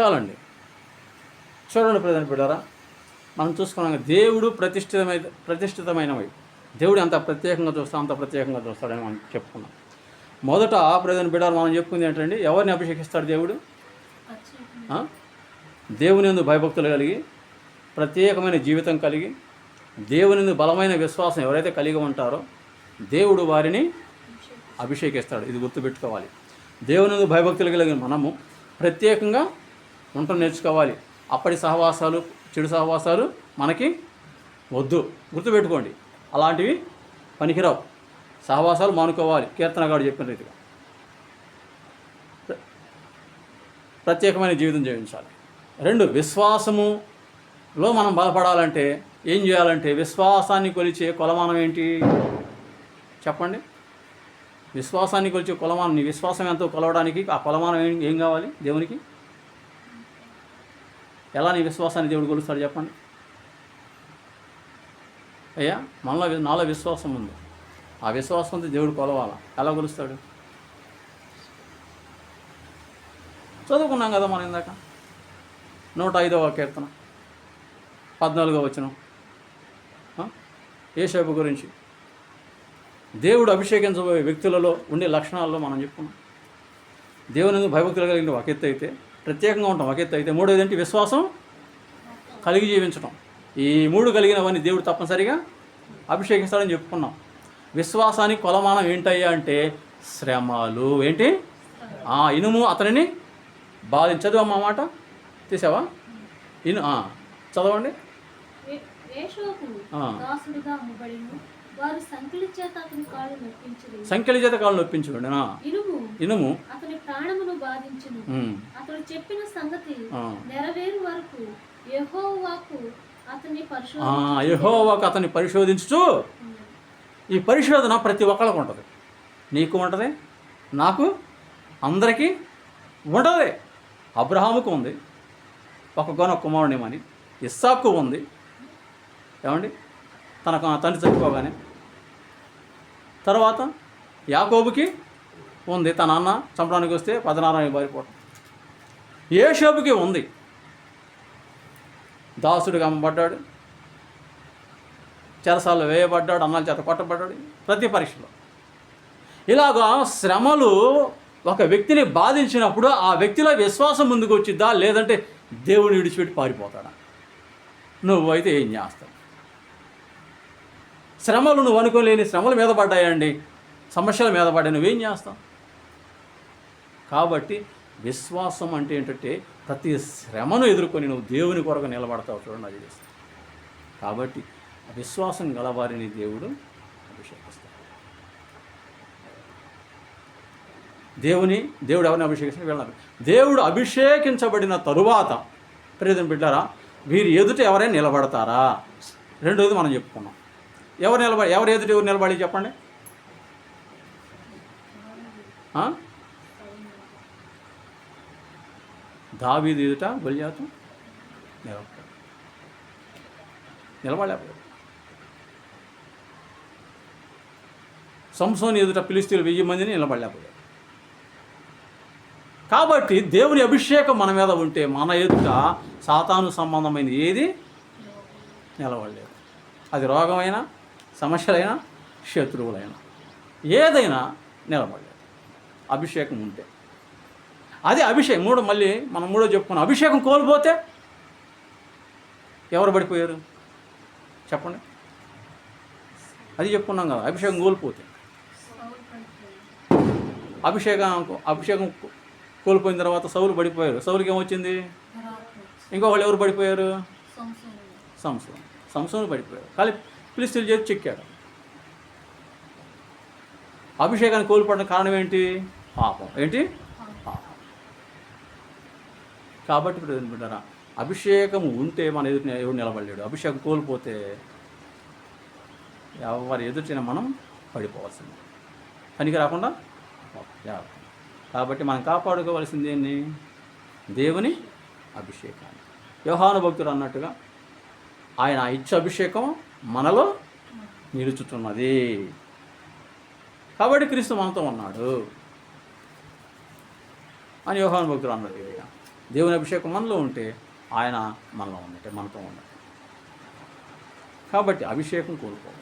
చాలండి. చూడండి ప్రధాన బిడ్డారా మనం చూసుకున్నాం దేవుడు ప్రతిష్ఠితమైన ప్రతిష్ఠితమైనవి దేవుడు ఎంత ప్రత్యేకంగా చూస్తాం అంత ప్రత్యేకంగా చూస్తాడని మనం చెప్పుకున్నాం. మొదట ప్రధాన బిడ్డారు మనం చెప్పుకుంది ఏంటండి ఎవరిని అభిషేకిస్తాడు దేవుడు? ఆ? దేవుని యందు భయభక్తులు కలిగి ప్రత్యేకమైన జీవితం కలిగి దేవుని బలమైన విశ్వాసం ఎవరైతే కలిగి ఉంటారో దేవుడు వారిని అభిషేకిస్తాడు. ఇది గుర్తుపెట్టుకోవాలి. దేవుని భయభక్తులు కలిగిన మనము ప్రత్యేకంగా ఉండటం నేర్చుకోవాలి. అప్పటి సహవాసాలు చెడు సహవాసాలు మనకి వద్దు. గుర్తుపెట్టుకోండి. అలాంటివి పనికిరావు. సహవాసాలు మానుకోవాలి. కీర్తనగాడు చెప్పిన రీతిగా. ప్రత్యేకమైన జీవితం జీవించాలి. రెండు విశ్వాసములో మనం బలపడాలంటే ఏం చేయాలంటే విశ్వాసాన్ని కొలిచే కొలమానం ఏంటి? చెప్పండి. విశ్వాసాన్ని కొలిచే కొలమానం నీ విశ్వాసం ఎంతో కొలవడానికి ఆ కొలమానం ఏం ఏం కావాలి? దేవునికి? ఎలా నీ విశ్వాసాన్ని దేవుడు కొలుస్తాడు చెప్పండి? అయ్యా మనలో నాలో విశ్వాసం ఉంది. ఆ విశ్వాసంతో దేవుడు కొలవాలా? ఎలా కొలుస్తాడు? చదువుకున్నాం కదా మనం ఇందాక. నూట ఐదవ కీర్తన పద్నాలుగో వచ్చిన ఏషేపు గురించి. దేవుడు అభిషేకించబోయే వ్యక్తులలో ఉండే లక్షణాల్లో మనం చెప్పుకున్నాం. దేవుని భయభక్తులు కలిగిన ఒక ఎత్తు అయితే ప్రత్యేకంగా ఉంటాం. ఒక ఎత్తు అయితే మూడోది ఏంటి? విశ్వాసం కలిగి జీవించడం ఈ మూడు కలిగినవన్నీ దేవుడు తప్పనిసరిగా అభిషేకిస్తాడని చెప్పుకున్నాం. విశ్వాసానికి కొలమానం ఏంటయ్యా అంటే శ్రమలు. ఏంటి? ఆ ఇనుము అతనిని బాధించదు చదువమ్మా మాట. తీసావా? ఇను చదవండి. వారు సంఖ్యల చేత అతని కాళ్ళు నొప్పించరు సంఖ్యల చేత కాళ్ళు నొప్పించుకోండి ఆ, ఇనుము. ఇనుము? అతని ప్రాణమును బాధించును. అతడు చెప్పిన సంగతి. నెరవేరు వరకు యెహోవాకు అతని పరిశోధన యెహోవాకు అతన్ని పరిశోధించుచు. ఈ పరిశోధన ప్రతి ఒక్కళ్ళకు ఉంటుంది. నీకు ఉంటుంది నాకు అందరికీ ఉంటుంది. అబ్రహాముకు ఉంది ఒక గొన కుమారునిమని ఇస్సాకు ఉంది. ఏమండి? తన తండ్రి చనిపోగానే తర్వాత యాకోబుకి ఉంది తన అన్న చంపడానికి వస్తే పదనారాయణ బారిపోవటం ఏషోబుకి ఉంది. దాసుడిగా అమ్మబడ్డాడు చెరసాలు వేయబడ్డాడు అన్నాల చేత కొట్టబడ్డాడు. ప్రతి పరీక్షలో. ఇలాగా శ్రమలు ఒక వ్యక్తిని బాధించినప్పుడు ఆ వ్యక్తిలో విశ్వాసం ముందుకు వచ్చిద్దా లేదంటే దేవుని విడిచిపెట్టి పారిపోతాడా? నువ్వైతే ఏం చేస్తావు? శ్రమలు నువ్వు అనుకోలేని శ్రమల మీద పడ్డాయండి. సమస్యల మీద పడ్డాయి నువ్వేం చేస్తావు? కాబట్టి విశ్వాసం అంటే ఏంటంటే ప్రతి శ్రమను ఎదుర్కొని నువ్వు దేవుని కొరకు నిలబడతావు చూడండి అది చేస్తావు కాబట్టి విశ్వాసం గలవారిని దేవుడు అభిషేకిస్తాడు. దేవుని దేవుడు ఎవరిని అభిషేకిస్తాడు? వీళ్ళని. దేవుడు అభిషేకించబడిన తరువాత ప్రేదం బిడ్డారా వీరు ఎదుట ఎవరైనా నిలబడతారా? రెండోది మనం చెప్పుకున్నాం. ఎవరు నిలబడి ఎవరు ఎదుట ఎవరు నిలబడి చెప్పండి? దావీది ఎదుట గొలియాతు నిలబడ నిలబడలేకపోయాడు సంసోని ఎదుట పిలిస్తీలు వెయ్యి మందిని నిలబడలేకపోయాడు. కాబట్టి దేవుని అభిషేకం మన మీద ఉంటే మన ఎదుట సాతాను సంబంధమైన ఏది? నిలబడలేదు. అది రోగమైనా? సమస్యలైనా శత్రువులైనా. ఏదైనా నిలబడలేదు. అభిషేకం ఉంటే. అది అభిషేకం మూడు మళ్ళీ మనం మూడో చెప్పుకున్నాం. అభిషేకం కోల్పోతే ఎవరు పడిపోయారు? చెప్పండి. అది చెప్పుకున్నాం కదా అభిషేకం కోల్పోతే. అభిషేకం అభిషేకం కోల్పోయిన తర్వాత సౌలు పడిపోయారు. సౌలుకి ఏమొచ్చింది? ఇంకొకళ్ళు ఎవరు పడిపోయారు? సంసం సంసోను పడిపోయారు. కానీ పిలిస్తులు చేసి చెక్కాడు అభిషేకాన్ని కోల్పోవడం కారణం ఏంటి? పాపం. ఏంటి? కాబట్టి ఇప్పుడు ఏంటంటారా అభిషేకం ఉంటే మన ఎదుట ఎవరు నిలబడలేడు. అభిషేకం కోల్పోతే ఎవరి ఎదుటిన మనం పడిపోవాల్సింది. పనికి రాకుండా జాగ్రత్త. కాబట్టి మనం కాపాడుకోవాల్సింది ఏంటి దేవుని అభిషేకాన్ని. యోహాను భక్తుడు అన్నట్టుగా ఆయన ఇచ్చే అభిషేకం మనలో నిలుచుతున్నది. కాబట్టి క్రీస్తు మనతో ఉన్నాడు. అని యోహాన్ భక్తులు అన్నారు ఇదిగా దేవుని అభిషేకం మనలో ఉంటే ఆయన మనలో ఉన్నట్టే మనతో ఉన్నట్టు. కాబట్టి అభిషేకం కోల్పోవాలి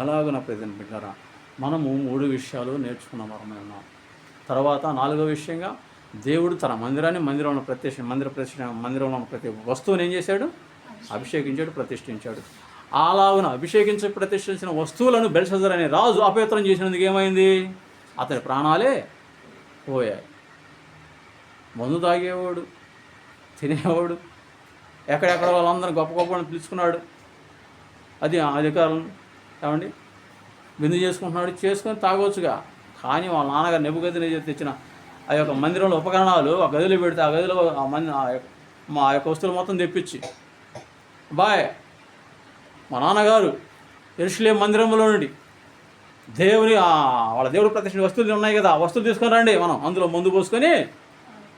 అలాగున ప్రజెంట్ పెట్టారా మనము మూడు విషయాలు నేర్చుకున్న వరమే ఉన్నాం. తర్వాత నాలుగో విషయంగా దేవుడు తన మందిరాన్ని మందిరంలో ప్రత్యక్ష మందిర ప్రతిష్ట మందిరంలో ఉన్న ప్రతి వస్తువుని ఏం చేశాడు? అభిషేకించాడు. ప్రతిష్ఠించాడు. అలాగున అభిషేకించి ప్రతిష్ఠించిన వస్తువులను బెల్షజర్ అనే రాజు అపవిత్రం చేసినందుకు ఏమైంది? అతని ప్రాణాలే పోయాయి. మందు తాగేవాడు తినేవాడు ఎక్కడెక్కడ వాళ్ళందరూ గొప్ప గొప్ప పిలుచుకున్నాడు. అది ఆ అధికారులను ఏమండి? విందు చేసుకుంటున్నాడు చేసుకొని తాగొచ్చుగా. కానీ వాళ్ళ నాన్నగారు నెబ్బగదిని తెచ్చిన ఆ యొక్క మందిరంలో ఉపకరణాలు ఆ గదిలో పెడితే ఆ గదిలో ఆ మంది మా యొక్క వస్తువులు మొత్తం తెప్పించి బాయ్ మా నాన్నగారు ఎరుషులే మందిరంలో నుండి దేవుని వాళ్ళ దేవుడు ప్రతిష్ఠ వస్తువులు ఉన్నాయి కదా ఆ వస్తువులు తీసుకొని రండి మనం అందులో మందు పోసుకొని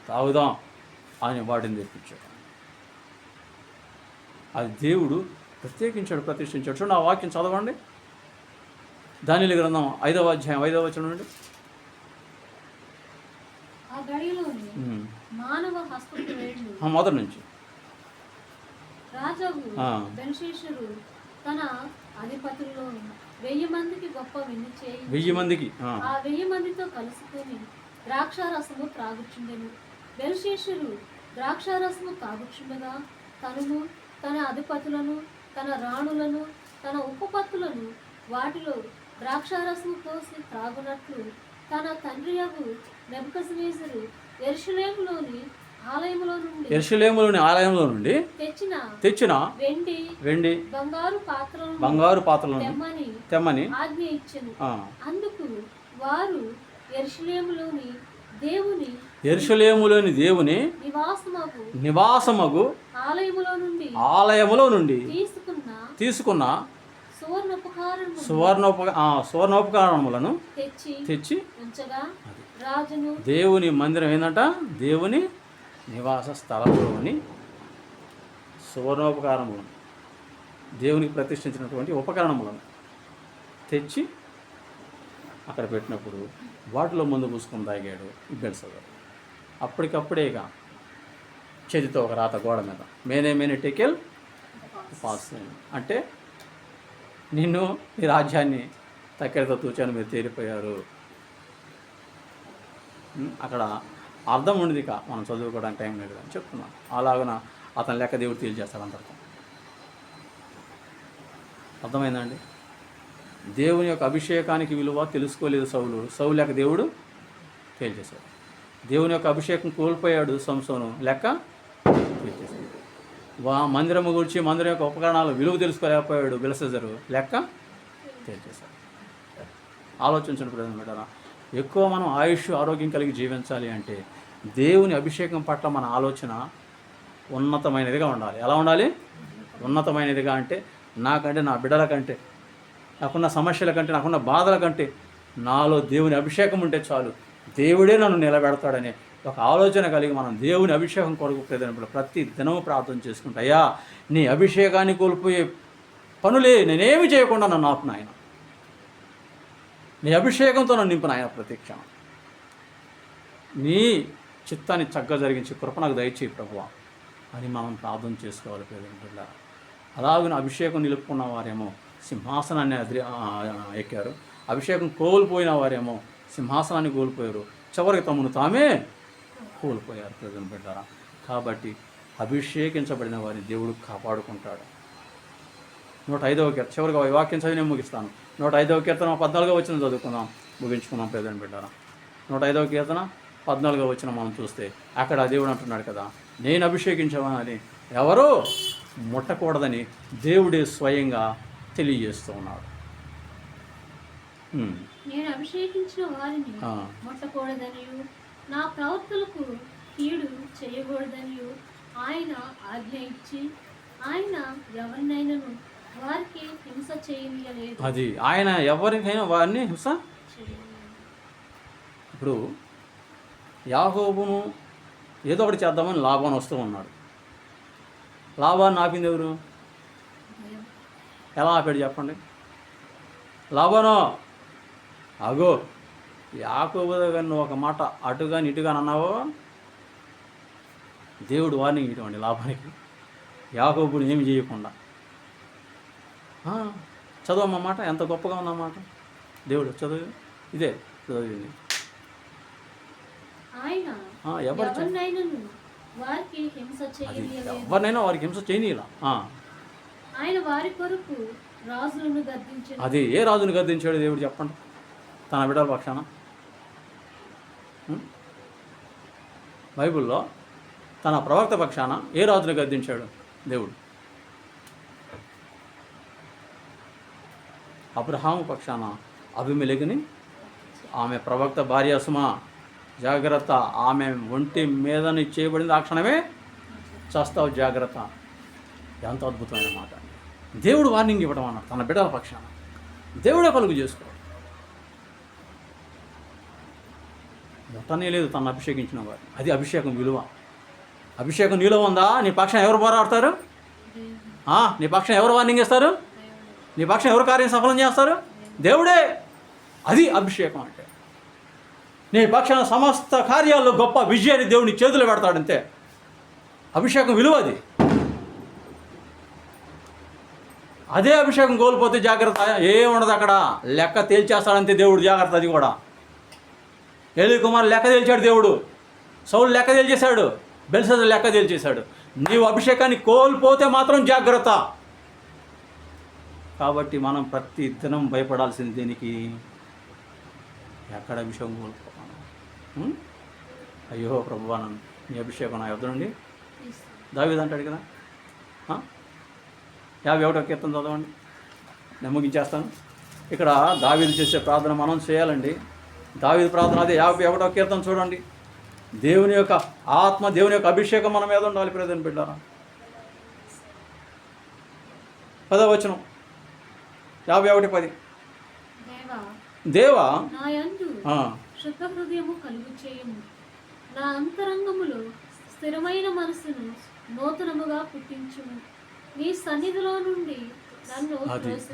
తాగుదాం అని వాటిని తెప్పించాడు. అది దేవుడు ప్రత్యేకించాడు ప్రతిష్ఠించాడు. చూడండి ఆ వాక్యం చదవండి. దానిల గ్రంథం ఐదవ అధ్యాయం ఐదవ వచనం నుండి ఆ గడిలోని ఉమ్. మానవ హస్తపు వేళ్ళు ఆ, మొదటి నుంచి. రాజావు ఆ. బెన్షేషరు తన అధిపతుల్లో వెయ్యి మందికి గొప్ప విందు చేయి. వెయ్యి మందికి ఆ, వెయ్యి మందితో కలుసుకొని ద్రాక్షారసము త్రాగుచుండెను. ద్రాక్షారసము తాగుచుండగా తనను తన అధిపతులను తన రాణులను తన ఉపపత్తులను వాటిలో ద్రాక్షారసము పోసి త్రాగునట్లు తన తండ్రి నెబుకజ్నేజరు నుండి ఆలయంలో నుండి తెచ్చిన తెచ్చిన వెండి వెండి బంగారు పాత్రలను బంగారు పాత్రలను తెమ్మని తెమ్మని ఆజ్ఞ ఇచ్చెను. అందుకు వారు ఎరుషులేములోని దేవుని ఎరుషలేములోని దేవుని నివాసమగు నివాసమగు ఆలయములో నుండి ఆలయములో నుండి తీసుకున్న తీసుకున్న సువర్ణోపకారము సువర్ణోప ఆ, సువర్ణోపకరణములను తెచ్చి తెచ్చి ఉంచగా దేవుని మందిరం ఏంటంట దేవుని నివాస స్థలంలోని సువర్ణోపకారములను దేవునికి ప్రతిష్ఠించినటువంటి ఉపకరణములను తెచ్చి అక్కడ పెట్టినప్పుడు వాటిలో ముందు పూసుకొని తాగాడు ఇబ్బంది అప్పటికప్పుడే ఇక చేతితో ఒక రాత గోడ మీద మేనే మేనే టెకెల్ పాస్ అంటే నిన్ను ఈ రాజ్యాన్ని తక్కెడతో తూచాను మీరు తేలిపోయారు. అక్కడ అర్థం ఉండేది ఇక మనం చదువుకోవడానికి టైం లేదు అని చెప్తున్నాను అలాగన అతని లెక్క దేవుడు తేల్చేస్తాడు అందరితో అర్థమైందండి దేవుని యొక్క అభిషేకానికి విలువ తెలుసుకోలేదు సౌలు. సౌలు లెక్క దేవుడు తేల్చేశాడు. దేవుని యొక్క అభిషేకం కోల్పోయాడు సంసోను లెక్క తేల్చేశాడు. వా మందిరము గురించి మందిరం యొక్క ఉపకరణాలు విలువ తెలుసుకోలేకపోయాడు బిలసెజరు లెక్క తేల్చేశాడు. ఆలోచించండి ప్రజలు పెట్టారా ఎక్కువ మనం ఆయుష్ ఆరోగ్యం కలిగి జీవించాలి అంటే దేవుని అభిషేకం పట్ల మన ఆలోచన ఉన్నతమైనదిగా ఉండాలి. ఎలా ఉండాలి? ఉన్నతమైనదిగా అంటే నాకంటే నా బిడ్డల కంటే నాకున్న సమస్యల కంటే నాకున్న బాధల కంటే నాలో దేవుని అభిషేకం ఉంటే చాలు. దేవుడే నన్ను నిలబెడతాడనే ఒక ఆలోచన కలిగి మనం దేవుని అభిషేకం కొరకు ప్రతిదినప్పుడు ప్రతి దినము ప్రార్థన చేసుకుంటా అయ్యా నీ అభిషేకాన్ని కోల్పోయే పనులే నేనేమి చేయకుండా నన్ను ఆపునాయన. నీ అభిషేకంతో నన్ను నింపిన ఆయన ప్రతీక్ష నీ చిత్తాన్ని చక్కగా జరిగించి కృప నాకు దయచేయి ప్రభువ. అని మనం ప్రార్థన చేసుకోవాలి ప్రేమికుల అలాగే అభిషేకం నిలుపుకున్న వారేమో సింహాసనాన్ని అదిరి ఎక్కారు. అభిషేకం కోల్పోయిన వారేమో సింహాసనాన్ని కోల్పోయారు. చివరికి తమను తామే కోల్పోయారు ప్రజలు పెట్టారా కాబట్టి అభిషేకించబడిన వారిని దేవుడు కాపాడుకుంటాడు. నూట ఐదవ కీర్తన. చివరిగా ఈ వాక్యం చదివి నేను ముగిస్తాను. నూట ఐదవ కీర్తన పద్నాలుగో వచ్చిన చదువుకుందాం. ముగించుకుందాం ప్రజలు బిడ్డారా. నూట ఐదవ కీర్తన పద్నాలుగో వచ్చిన మనం చూస్తే అక్కడ దేవుడు అంటున్నాడు కదా నేను అభిషేకించమని ఎవరో? ముట్టకూడదని దేవుడే స్వయంగా తెలియజేస్తూ ఉన్నాడు. నేను అభిషేకించిన వారిని. ముట్టకూడదనియు. నా కీడు చేయకూడదనియు. ఆయన ఆజ్ఞ ఇచ్చి ఆయన ఎవరినైనాను వారికి హింస చేయనీయలేదు. అది ఆయన ఎవరికైనా వారిని హింస? ఇప్పుడు యాహోబును ఏదో ఒకటి చేద్దామని లాభాన్ని వస్తూ ఉన్నాడు. లాభాన్ని ఆపింది ఎవరు? ఎలా ఆపాడు చెప్పండి. లాభానో? అగో యాకోబు దగ్గర నువ్వు ఒక మాట అటుగా ఇటుగా అన్నావో? దేవుడు వార్నింగ్ ఇటువంటి లాభానికి యాకోబుని ఏమి చేయకుండా ఆ, చదవమ్మా మాట ఎంత గొప్పగా ఉన్నమాట దేవుడు చదువు ఇదే చదివింది ఎవరు ఎవరినైనా వారికి హింస చేయనీలా ఆ, ఆయన వారి కొరకు రాజులను అది ఏ రాజుని గద్దించాడు దేవుడు చెప్పండి? తన బిడ్డల పక్షాన? బైబిల్లో తన ప్రవక్త పక్షాన ఏ రాజుని గద్దించాడు దేవుడు? అబ్రహాము పక్షాన అభిమెలగిని ఆమె ప్రవక్త భార్య సుమ జాగ్రత్త. ఆమె ఒంటి మీదని చేయబడింది. ఆ క్షణమే చస్తావు జాగ్రత్త. ఎంత అద్భుతమైన మాట. దేవుడు వార్నింగ్ ఇవ్వడం అన్నాడు తన బిడ్డల పక్షాన. దేవుడే కలుగు చేసుకో ముట్టనే లేదు తను అభిషేకించిన వారు. అది అభిషేకం విలువ. అభిషేకం నీలో ఉందా? నీ పక్షం ఎవరు పోరాడతారు? నీ పక్షం ఎవరు వార్నింగ్ ఇస్తారు? నీ పక్షం ఎవరు కార్యం సఫలం చేస్తారు? దేవుడే. అది అభిషేకం అంటే. నీ పక్షాన సమస్త కార్యాల్లో గొప్ప విజయాన్ని దేవుని చేతులు పెడతాడంతే. అభిషేకం విలువ అది. అదే అభిషేకం కోల్పోతే జాగ్రత్త ఏముండదు అక్కడ. లెక్క తేల్చేస్తాడంతే దేవుడు జాగ్రత్త అది కూడా. ఏలి కుమార్ లెక్క తేల్చాడు దేవుడు. సౌలు లెక్క తేల్చేశాడు. బెల్సదు లెక్క తేల్చేశాడు. నీవు అభిషేకాన్ని కోల్పోతే మాత్రం జాగ్రత్త. కాబట్టి మనం ప్రతి దినం భయపడాల్సింది దీనికి? ఎక్కడ అభిషేకం కోల్పోతాను అయ్యో ప్రభువానం నీ అభిషేకం నా ఎవరండి దావేది అంటాడు కదా. యాభై ఒకటో కీర్తన చదవండి. నేను ముగించేస్తాను. ఇక్కడ దావీదు చేసే ప్రార్థన మనం చేయాలండి. దావీదు ప్రార్థన అదే యాభై ఒకటో కీర్తన చూడండి. దేవుని యొక్క ఆత్మ దేవుని యొక్క అభిషేకం మన మీద ఉండాలి ప్రజలను బిడ్డారా. పదవచనం యాభై ఒకటి పది. దేవా శుద్ధ హృదయము కలుగు చేయము. నా అంతరంగములో స్థిరమైన మనసును నూతనముగా పుట్టించుము. నీ సన్నిధిలో నుండి నన్ను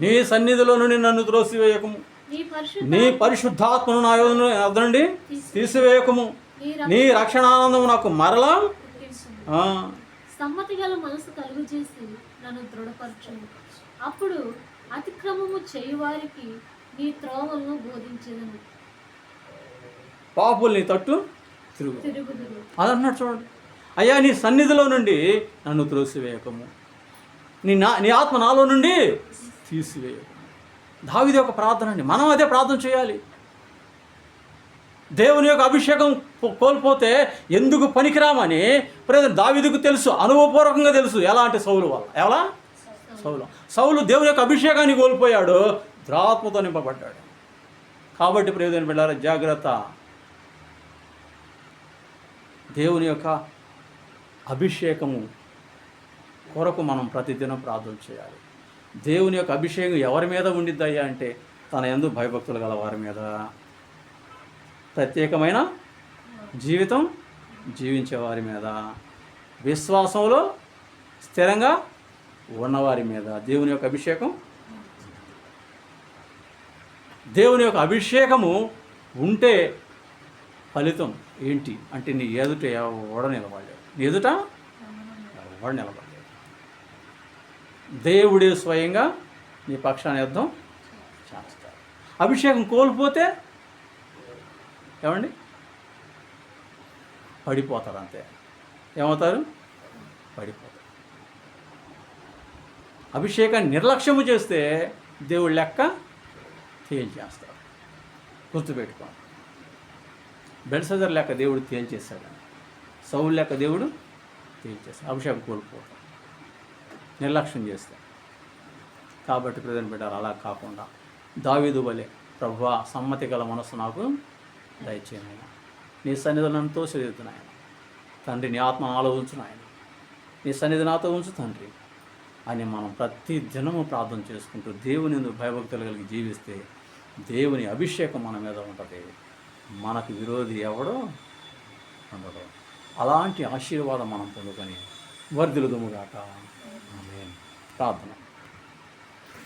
నీ సన్నిధిలో నుండి నన్ను త్రోసివేయకము నీ పరిశుద్ధ నీ పరిశుద్ధాత్మను నా నుండి తీసివేయకము. నీ రక్షణానందము నాకు మరలా సమ్మతి గల మనసు కలుగు చేసి నన్ను దృఢపరచుము. అప్పుడు అతిక్రమము చేయువారికి నీ త్రోవలను బోధించదను. పాపుల్ని తట్టు తిరుగు. అది అన్నాడు చూడండి. అయ్యా నీ సన్నిధిలో నుండి నన్ను త్రోసివేయకము. నీ నా నీ ఆత్మ నాలో నుండి తీసివేయకము. దావిది ఒక ప్రార్థన అండి. మనం అదే ప్రార్థన చేయాలి. దేవుని యొక్క అభిషేకం కో- కోల్పోతే ఎందుకు పనికిరామని ప్రజలు దావిదికు తెలుసు. అనుభవపూర్వకంగా తెలుసు. ఎలా అంటే సౌలు వల్ల. ఎలా? సౌలు. సౌలు దేవుని యొక్క అభిషేకాన్ని కోల్పోయాడు. ద్రాత్మతో నింపబడ్డాడు. కాబట్టి ప్రయోజనం వెళ్ళాలి జాగ్రత్త. దేవుని యొక్క అభిషేకము కొరకు మనం ప్రతిదినం ప్రార్థన చేయాలి. దేవుని యొక్క అభిషేకం ఎవరి మీద ఉండిద్దయ్యా అంటే తన ఎందు భయభక్తులు గల వారి మీద. ప్రత్యేకమైన జీవితం జీవించే వారి మీద. విశ్వాసంలో స్థిరంగా ఉన్నవారి మీద. దేవుని యొక్క అభిషేకం. దేవుని యొక్క అభిషేకము ఉంటే ఫలితం ఏంటి? అంటే నీ ఎదుట ఎవడ నిలబడలేవు నీ ఎదుట ఎవడ నిలబడలేవు దేవుడే స్వయంగా నీ పక్షాన్ని యుద్ధం చేస్తాడు. అభిషేకం కోల్పోతే ఏమండి? పడిపోతారు అంతే. ఏమవుతారు? పడిపోతారు. అభిషేకాన్ని నిర్లక్ష్యము చేస్తే దేవుడు లెక్క తేల్చేస్తాడు గుర్తుపెట్టుకోండి. బెల్సజర్ లెక్క దేవుడు తేల్చేశాడు సౌలు లెక్క దేవుడు తేల్చేస్తాడు. అభిషేకం కోల్పోతాడు. నిర్లక్ష్యం చేస్తాడు. కాబట్టి ప్రజలు పెట్టారు అలా కాకుండా దావీదు వలె ప్రభు సమ్మతి గల మనస్సు నాకు దయచేయనాయన నీ సన్నిధులు నన్ను చదువుతున్నాయన తండ్రి నీ ఆత్మ ఆలోచించున ఆయన. నీ సన్నిధి నాతో ఉంచు తండ్రి. అని మనం ప్రతి దినము ప్రార్థన చేసుకుంటూ దేవుని యందు భయభక్తులు కలిగి జీవిస్తే దేవుని అభిషేకం మన మీద ఉంటుంది. మనకు విరోధి ఎవడో ఉండడు. అలాంటి ఆశీర్వాదం మనం పొందుకొని వర్ధిలుదుముగాక ఆమేన్. ప్రార్థన.